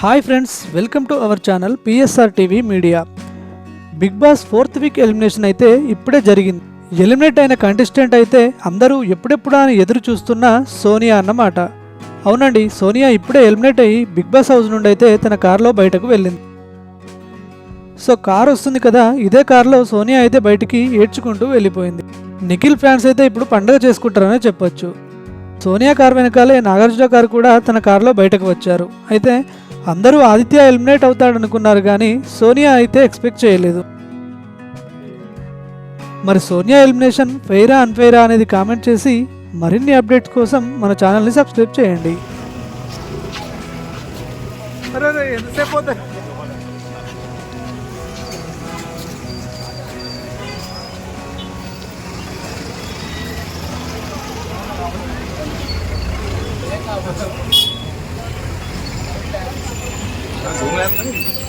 Hi friends welcome to our channel PSR TV media Bigg Boss fourth week elimination అయితే ఇప్పుడే జరిగింది. Eliminate అయిన contestant అయితే అందరూ ఎప్పుడెప్పుడా అని ఎదురు చూస్తున్న సోనియా అన్నమాట. అవునండి సోనియా ఇప్పుడే ఎలిమినేట్ అయ్యి బిగ్ బాస్ హౌస్ నుండి అయితే తన కారులో బయటకు వెళ్ళింది. సో కారు వస్తుంది కదా ఇదే కారులో సోనియా అయితే బయటికి ఏడ్చుకుంటూ వెళ్ళిపోయింది. నిఖిల్ ఫ్యాన్స్ అయితే ఇప్పుడు పండగ చేసుకుంటారనే చెప్పొచ్చు. సోనియా కారు వెనకాలే నాగార్జున గారు కూడా తన కారులో బయటకు వచ్చారు. అయితే అందరూ ఆదిత్య ఎలిమినేట్ అవుతాడనుకున్నారు కానీ సోనియా అయితే ఎక్స్పెక్ట్ చేయలేదు. మరి సోనియా ఎలిమినేషన్ ఫెయిరా అన్ఫెయిరా అనేది కామెంట్ చేసి మరిన్ని అప్డేట్స్ కోసం మన ఛానల్ని సబ్స్క్రైబ్ చేయండి. Bunga.